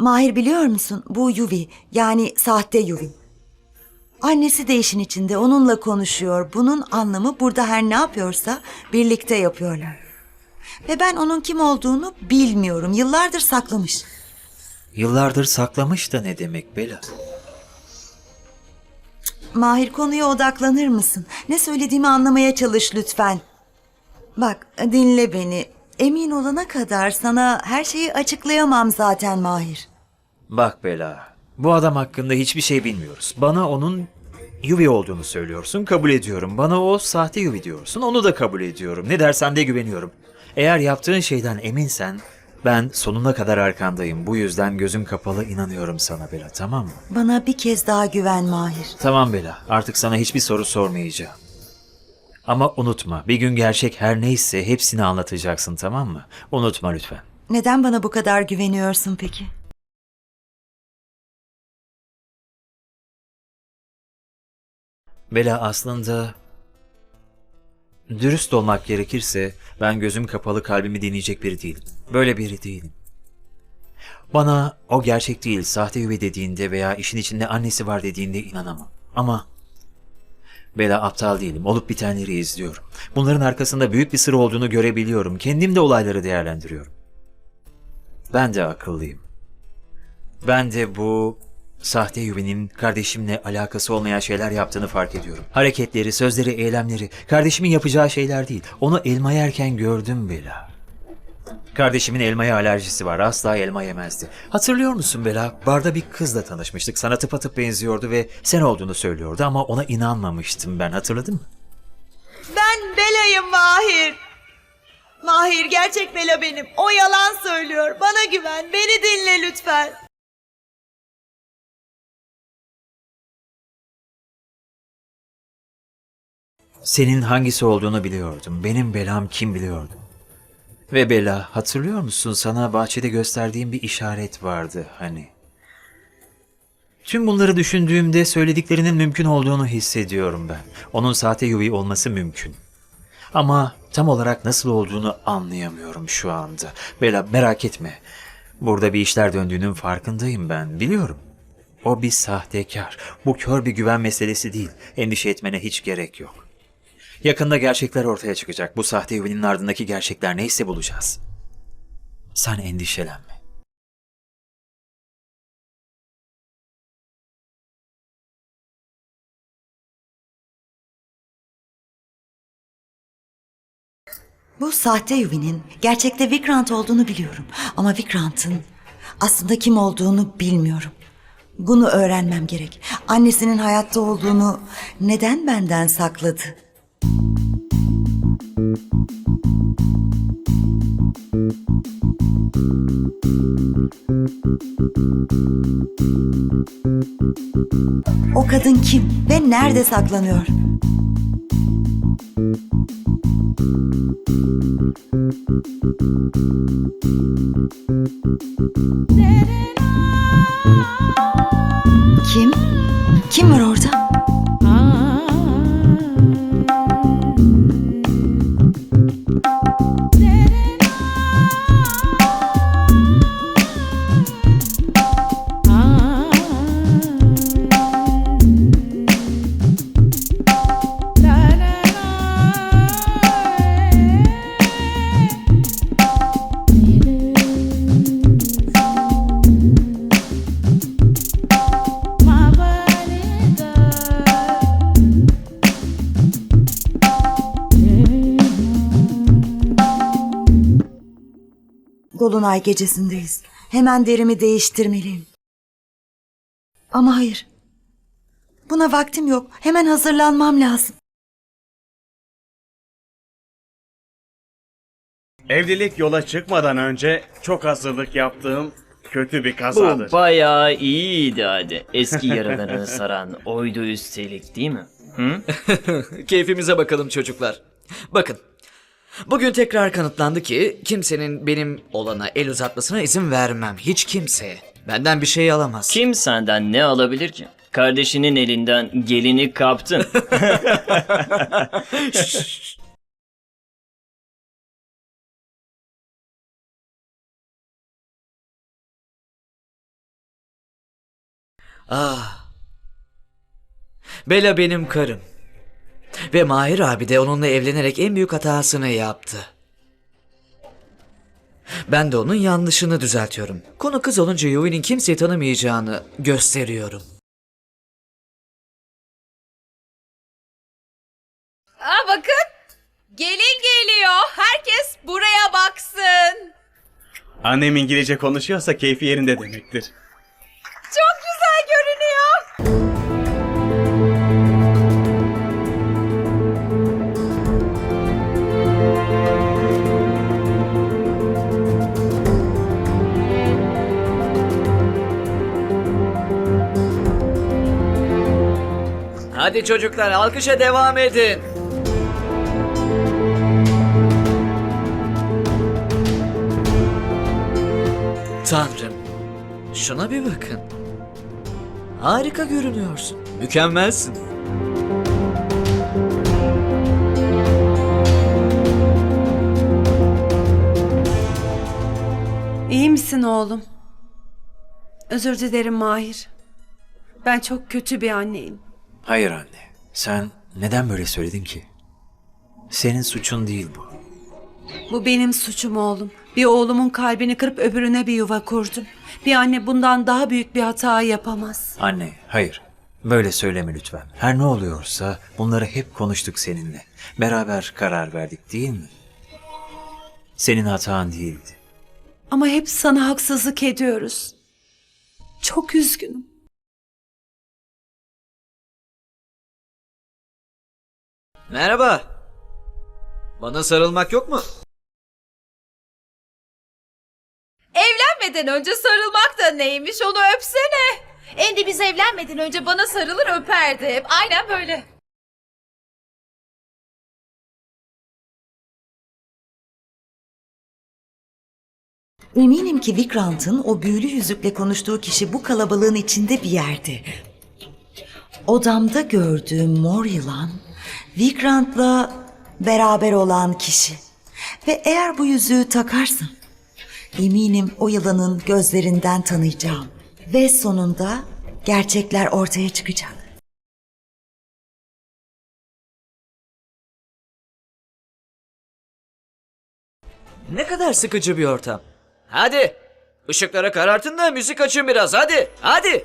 Mahir biliyor musun? Bu Yuvi yani sahte Yuvi. Annesi de işin içinde onunla konuşuyor. Bunun anlamı burada her ne yapıyorsa birlikte yapıyorlar. Ve ben onun kim olduğunu bilmiyorum. Yıllardır saklamış. Yıllardır saklamış da ne demek Bela? Mahir konuya odaklanır mısın? Ne söylediğimi anlamaya çalış lütfen. Bak dinle beni. Emin olana kadar sana her şeyi açıklayamam zaten Mahir. Bak Bela, bu adam hakkında hiçbir şey bilmiyoruz. Bana onun Yuvi olduğunu söylüyorsun, kabul ediyorum. Bana o sahte Yuvi diyorsun, onu da kabul ediyorum. Ne dersen de güveniyorum. Eğer yaptığın şeyden eminsen, ben sonuna kadar arkandayım. Bu yüzden gözüm kapalı inanıyorum sana Bela, tamam mı? Bana bir kez daha güven Mahir. Tamam Bela, artık sana hiçbir soru sormayacağım. Ama unutma, bir gün gerçek her neyse hepsini anlatacaksın, tamam mı? Unutma lütfen. Neden bana bu kadar güveniyorsun peki? Bela aslında dürüst olmak gerekirse ben gözüm kapalı kalbimi dinleyecek biri değilim. Böyle biri değilim. Bana o gerçek değil, sahte üve dediğinde veya işin içinde annesi var dediğinde inanamam. Ama Bela aptal değilim. Olup bitenleri izliyorum. Bunların arkasında büyük bir sır olduğunu görebiliyorum. Kendim de olayları değerlendiriyorum. Ben de akıllıyım. Ben de bu sahte Yuvi'nin kardeşimle alakası olmayan şeyler yaptığını fark ediyorum. Hareketleri, sözleri, eylemleri kardeşimin yapacağı şeyler değil. Onu elma yerken gördüm Bela. Kardeşimin elmaya alerjisi var. Asla elma yemezdi. Hatırlıyor musun Bela? Barda bir kızla tanışmıştık. Sana tıpatıp benziyordu ve sen olduğunu söylüyordu ama ona inanmamıştım ben. Hatırladın mı? Ben Bela'yım Mahir. Mahir gerçek Bela benim. O yalan söylüyor. Bana güven. Beni dinle lütfen. Senin hangisi olduğunu biliyordum. Benim belam kim biliyordum. Ve Bela hatırlıyor musun sana bahçede gösterdiğim bir işaret vardı hani. Tüm bunları düşündüğümde söylediklerinin mümkün olduğunu hissediyorum ben. Onun sahte yuvi olması mümkün. Ama tam olarak nasıl olduğunu anlayamıyorum şu anda. Bela merak etme. Burada bir işler döndüğünün farkındayım ben. Biliyorum. O bir sahtekar. Bu kör bir güven meselesi değil. Endişe etmene hiç gerek yok. Yakında gerçekler ortaya çıkacak. Bu sahte yuvinin ardındaki gerçekler neyse bulacağız. Sen endişelenme. Bu sahte Yuvi'nin gerçekte Vikrant olduğunu biliyorum. Ama Vikrant'ın aslında kim olduğunu bilmiyorum. Bunu öğrenmem gerek. Annesinin hayatta olduğunu neden benden sakladı? O kadın kim ve nerede saklanıyor? Kim? Kim var orada? Dolunay gecesindeyiz. Hemen derimi değiştirmeliyim. Ama hayır. Buna vaktim yok. Hemen hazırlanmam lazım. Evlilik yola çıkmadan önce çok hazırlık yaptığım kötü bir Bu kazadır. bayağı iyiydi hadi. Eski yaralarını saran oydu üstelik değil mi? Hı? Keyfimize bakalım çocuklar. Bakın. Bugün tekrar kanıtlandı ki kimsenin benim olana el uzatmasına izin vermem. Hiç kimseye. Benden bir şey alamaz. Kim senden ne alabilir ki? Kardeşinin elinden gelini kaptın. Ah. Bela benim karım. Ve Mahir abi de onunla evlenerek en büyük hatasını yaptı. Ben de onun yanlışını düzeltiyorum. Konu kız olunca Yuvi'nin kimseyi tanımayacağını gösteriyorum. Aa bakın. Gelin geliyor. Herkes buraya baksın. Annem İngilizce konuşuyorsa keyfi yerinde demektir. Hadi çocuklar alkışa devam edin. Tanrım, şuna bir bakın. Harika görünüyorsun. Mükemmelsin. İyi misin oğlum? Özür dilerim Mahir. Ben çok kötü bir anneyim. Hayır anne. Sen neden böyle söyledin ki? Senin suçun değil bu. Bu benim suçum oğlum. Bir oğlumun kalbini kırıp öbürüne bir yuva kurdum. Bir anne bundan daha büyük bir hata yapamaz. Anne, hayır. Böyle söyleme lütfen. Her ne oluyorsa bunları hep konuştuk seninle. Beraber karar verdik değil mi? Senin hatan değildi. Ama hep sana haksızlık ediyoruz. Çok üzgünüm. Merhaba. Bana sarılmak yok mu? Evlenmeden önce sarılmak da neymiş onu öpsene. Andy biz evlenmeden önce bana sarılır öperdi hep. Aynen böyle. Eminim ki Vikrant'ın o büyülü yüzükle konuştuğu kişi bu kalabalığın içinde bir yerde. Odamda gördüğüm mor yılan Vikrant'la beraber olan kişi. Ve eğer bu yüzüğü takarsam eminim o yılanın gözlerinden tanıyacağım. Ve sonunda gerçekler ortaya çıkacak. Ne kadar sıkıcı bir ortam. Hadi. Işıkları karartın da müzik açın biraz hadi. Hadi.